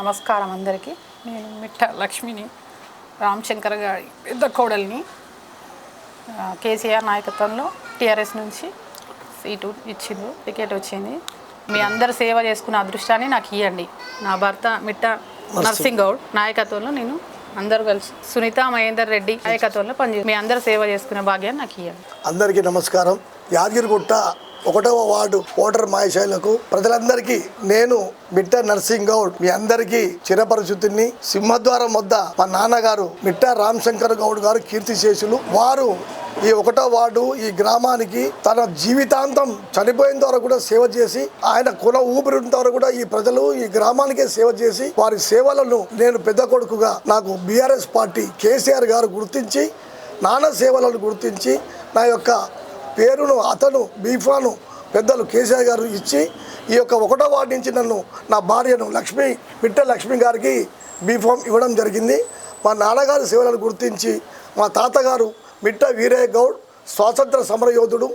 నమస్కారం అందరికీ. నేను మిట్ట లక్ష్మిని రామశంకర్ గారి పెద్ద కోడల్ని కేసీఆర్ నాయకత్వంలో టీఆర్ఎస్ నుంచి సీటు ఇచ్చిండ్రు టికెట్ వచ్చింది. మీ అందరు సేవ చేసుకునే అదృష్టాన్ని నాకు ఇవ్వండి నా భర్త మిట్ట నర్సింగ్ గౌడ్ నాయకత్వంలో నేను అందరూ కలిసి సునీత మహేందర్ రెడ్డి నాయకత్వంలో పనిచే మీ అందరు సేవ చేసుకునే భాగ్యాన్ని నాకు ఇవ్వండి అందరికీ నమస్కారం. యాదగిరిగుట్ట ఒకటవ వార్డు ఓటర్ మాయశాలకు ప్రజలందరికీ నేను మిట్టా నర్సింగ్ గౌడ్ మీ అందరికీ చిరపరిచితుని సింహద్వారం వద్ద మా నాన్నగారు మిట్ట రామశంకర్ గౌడ్ గారు కీర్తిశేషులు. వారు ఈ ఒకటో వార్డు ఈ గ్రామానికి తన జీవితాంతం చనిపోయేంత వరకు కూడా సేవ చేసి ఆయన కుల ఊపిరినంత వరకు కూడా ఈ ప్రజలు ఈ గ్రామానికే సేవ చేసి వారి సేవలను నేను పెద్ద కొడుకుగా నాకు బీఆర్ఎస్ పార్టీ కేసీఆర్ గారు గుర్తించి నాన్న సేవలను గుర్తించి నా యొక్క పేరును అతను బీఫాను పెద్దలు కేసీఆర్ గారు ఇచ్చి ఈ యొక్క ఒకటో వార్డు నుంచి నన్ను నా భార్యను లక్ష్మి పిట్ట లక్ష్మి గారికి బీఫామ్ ఇవ్వడం జరిగింది. మా నాన్నగారి సేవలను గుర్తించి మా తాతగారు మిట్ట వీరయ్య గౌడ్ స్వాతంత్ర సమరయోధుడు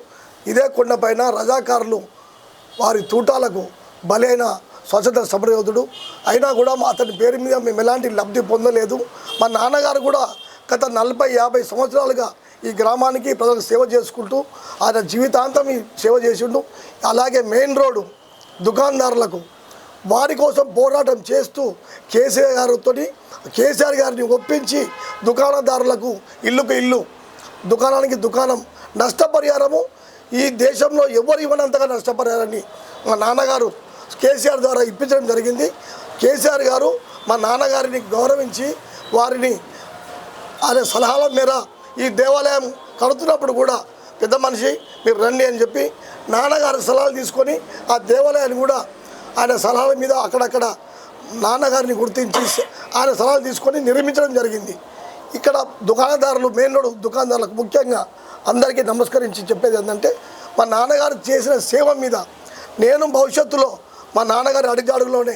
ఇదే కొండపైన రజాకారులు వారి తూటాలకు బలైన స్వచ్ఛత సమరయోధుడు అయినా కూడా మా అతని పేరు మీద మేము ఎలాంటి లబ్ధి పొందలేదు. మా నాన్నగారు కూడా గత నలభై యాభై సంవత్సరాలుగా ఈ గ్రామానికి ప్రజలకు సేవ చేసుకుంటూ ఆయన జీవితాంతం ఈ సేవ చేసిండు. అలాగే మెయిన్ రోడ్డు దుకాణదారులకు వారి కోసం పోరాటం చేస్తూ కేసీఆర్ గారితో కేసీఆర్ గారిని ఒప్పించి దుకాణదారులకు ఇల్లుకు ఇల్లు దుకాణానికి దుకాణం నష్టపరిహారము. ఈ దేశంలో ఎవరు ఇవ్వనంతగా నష్టపరిహారాన్ని మా నాన్నగారు కేసీఆర్ ద్వారా ఇప్పించడం జరిగింది. కేసీఆర్ గారు మా నాన్నగారిని గౌరవించి వారిని ఆయన సలహాల మేర ఈ దేవాలయం కడుతున్నప్పుడు కూడా పెద్ద మనిషి మీరు రండి అని చెప్పి నాన్నగారి సలహాలు తీసుకొని ఆ దేవాలయాన్ని కూడా ఆయన సలహాల మీద అక్కడక్కడ నాన్నగారిని గుర్తించి ఆయన సలహాలు తీసుకొని నిర్మించడం జరిగింది. ఇక్కడ దుకాణదారులు మెయిన్ రోడ్ దుకాణదారులకు ముఖ్యంగా అందరికీ నమస్కరించి చెప్పేది ఏంటంటే మా నాన్నగారు చేసిన సేవ మీద నేను భవిష్యత్తులో మా నాన్నగారి అడుగుజాడుగులోనే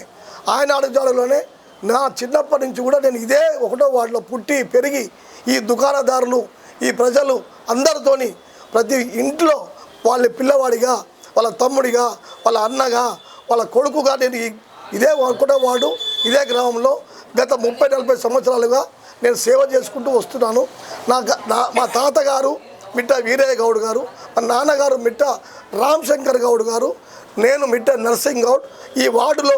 ఆయన అడుగుజాడులోనే నా చిన్నప్పటి నుంచి కూడా నేను ఇదే ఒకటో వాటిలో పుట్టి పెరిగి ఈ దుకాణదారులు ఈ ప్రజలు అందరితోని ప్రతి ఇంట్లో వాళ్ళ పిల్లవాడిగా వాళ్ళ తమ్ముడిగా వాళ్ళ అన్నగా వాళ్ళ కొడుకుగా నేను ఇదే ఒకటో వాడు ఇదే గ్రామంలో గత ముప్పై నలభై సంవత్సరాలుగా నేను సేవ చేసుకుంటూ వస్తున్నాను. నా నా మా తాతగారు మిట్ట వీరయ్య గౌడ్ గారు మా నాన్నగారు మిట్ట రామ్ శంకర్ గౌడ్ గారు నేను మిట్ట నర్సింగ్ గౌడ్. ఈ వార్డులో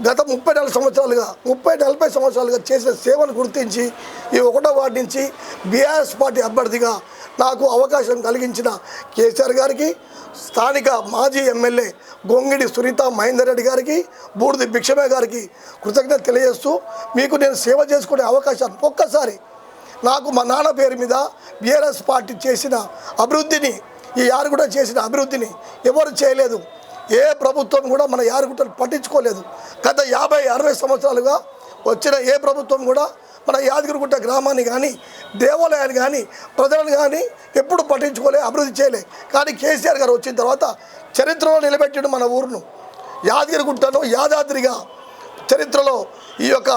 గత ముప్పై నాలుగు సంవత్సరాలుగా ముప్పై నలభై సంవత్సరాలుగా చేసిన సేవను గుర్తించి ఈ ఒకటో వార్డు నుంచి బీఆర్ఎస్ పార్టీ అభ్యర్థిగా నాకు అవకాశం కలిగించిన కేసీఆర్ గారికి స్థానిక మాజీ ఎమ్మెల్యే గొంగిడి సునీత మహేందర్ రెడ్డి గారికి బూడిది భిక్షమే గారికి కృతజ్ఞత తెలియజేస్తూ మీకు నేను సేవ చేసుకునే అవకాశాన్ని ఒక్కసారి నాకు మా నాన్న పేరు మీద బీఆర్ఎస్ పార్టీ చేసిన అభివృద్ధిని ఈ యారు కూడా చేసిన అభివృద్ధిని ఎవరు చేయలేదు. ఏ ప్రభుత్వం కూడా మన యాదగిరిగుట్టను పట్టించుకోలేదు. గత యాభై అరవై సంవత్సరాలుగా వచ్చిన ఏ ప్రభుత్వం కూడా మన యాదగిరిగుట్ట గ్రామాన్ని కానీ దేవాలయాన్ని కానీ ప్రజలను కానీ ఎప్పుడు పట్టించుకోలే అభివృద్ధి చేయలే. కానీ కేసీఆర్ గారు వచ్చిన తర్వాత చరిత్రలో నిలబెట్టాడు మన ఊరును. యాదగిరిగుట్టను యాదాద్రిగా చరిత్రలో ఈ యొక్క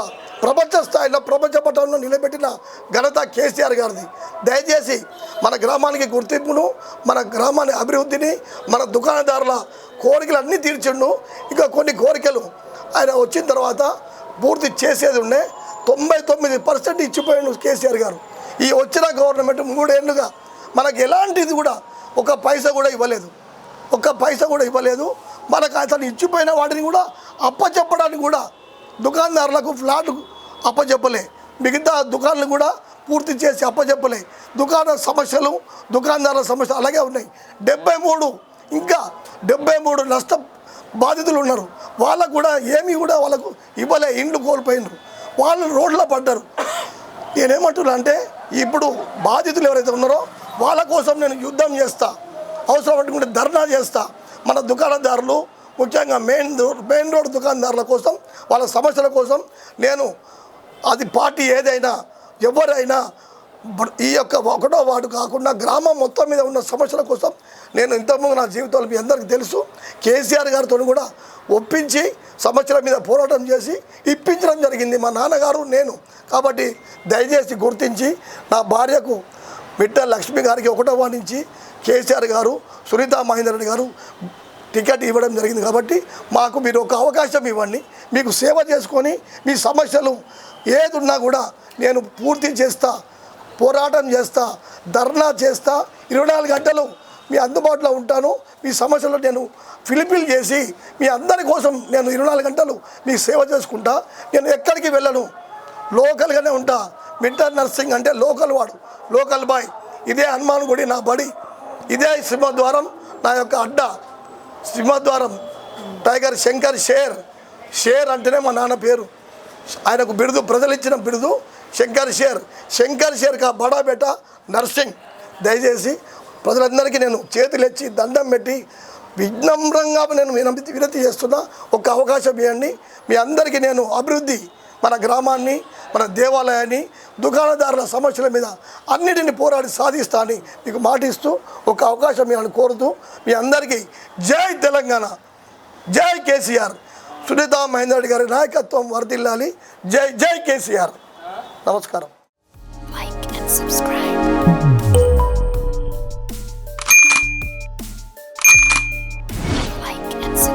ప్రపంచ స్థాయిలో ప్రపంచ పటంలో నిలబెట్టిన ఘనత కేసీఆర్ గారిది. దయచేసి మన గ్రామానికి గుర్తింపును మన గ్రామాన్ని అభివృద్ధిని మన దుకాణదారుల కోరికలన్నీ తీర్చిండు. ఇంకా కొన్ని కోరికలు ఆయన వచ్చిన తర్వాత పూర్తి చేసేది ఉండే. తొంభై తొమ్మిది పర్సెంట్ ఇచ్చిపోయాడు కేసీఆర్ గారు. ఈ వచ్చిన గవర్నమెంట్ మూడేళ్ళుగా మనకు ఎలాంటిది కూడా ఒక పైసా కూడా ఇవ్వలేదు. ఒక్క పైసా కూడా ఇవ్వలేదు. మనకు అతను ఇచ్చిపోయిన వాటిని కూడా అప్పచెప్పడానికి కూడా దుకాణదారులకు ఫ్లాట్ అప్పచెప్పలే. మిగతా దుకాణాలు కూడా పూర్తి చేసి అప్పచెప్పలే. దుకాణ సమస్యలు దుకాణదారుల సమస్యలు అలాగే ఉన్నాయి. డెబ్బై మూడు ఇంకా డెబ్బై మూడు నష్ట బాధితులు ఉన్నారు. వాళ్ళకు కూడా ఏమీ కూడా వాళ్ళకు ఇవ్వలే ఇండ్లు కోల్పోయినారు. వాళ్ళు రోడ్లో పడ్డారు. నేనేమంటున్నా అంటే ఇప్పుడు బాధితులు ఎవరైతే ఉన్నారో వాళ్ళ కోసం నేను యుద్ధం చేస్తా. అవసరం పట్టుకుంటే ధర్నా చేస్తా. మన దుకాణదారులు ముఖ్యంగా మెయిన్ మెయిన్ రోడ్ దుకాణదారుల కోసం వాళ్ళ సమస్యల కోసం నేను అది పార్టీ ఏదైనా ఎవరైనా ఈ యొక్క ఒకటో వాడు కాకుండా గ్రామం మొత్తం మీద ఉన్న సమస్యల కోసం నేను ఇంతకుముందు నా జీవితంలో మీ అందరికీ తెలుసు కేసీఆర్ గారితో కూడా ఒప్పించి సమస్యల మీద పోరాటం చేసి ఇప్పించడం జరిగింది. మా నాన్నగారు నేను కాబట్టి దయచేసి గుర్తించి నా భార్యకు బిడ్డ లక్ష్మి గారికి ఒకటో వాణించి కేసీఆర్ గారు సునీత మహేందర్ రెడ్డి గారు టికెట్ ఇవ్వడం జరిగింది కాబట్టి మాకు మీరు ఒక అవకాశం ఇవ్వండి. మీకు సేవ చేసుకొని మీ సమస్యలు ఏది ఉన్నా కూడా నేను పూర్తి చేస్తా పోరాటం చేస్తా ధర్నా చేస్తా. ఇరవై నాలుగు గంటలు మీ అందుబాటులో ఉంటాను. మీ సమస్యలు నేను ఫిలిపిల్ చేసి మీ అందరి కోసం నేను ఇరవై నాలుగు గంటలు మీ సేవ చేసుకుంటా. నేను ఎక్కడికి వెళ్ళను. లోకల్గానే ఉంటా. మింటర్ నర్సింగ్ అంటే లోకల్ వాడు. Local boy. ఇదే హనుమాన్ గుడి నా బడి. ఇదే సింహద్వారం నా యొక్క అడ్డ సింహద్వారం. Tiger Shankar share. షేర్ అంటేనే మా నాన్న పేరు. ఆయనకు బిరుదు ప్రజలు ఇచ్చిన బిరుదు శంకర్ షేర్. శంకర్ షేర్ కా బడా బేట నర్సింగ్. దయచేసి ప్రజలందరికీ నేను చేతులు ఇచ్చి దండం పెట్టి విఘ్నమ్రంగా నేను వినతి చేస్తున్నా. ఒక అవకాశం ఇవ్వండి. మీ అందరికీ నేను అభివృద్ధి మన గ్రామాన్ని మన దేవాలయాన్ని దుకాణదారుల సమస్యల మీద అన్నిటిని పోరాడి సాధిస్తా అని మీకు మాటిస్తూ ఒక అవకాశం నేను కోరుతూ మీ అందరికీ జై తెలంగాణ. జై కేసీఆర్. సునీతా మహేందర్ రెడ్డి గారి నాయకత్వం వరదిల్లాలి జై జై కేసీఆర్. నమస్కారం. Like and subscribe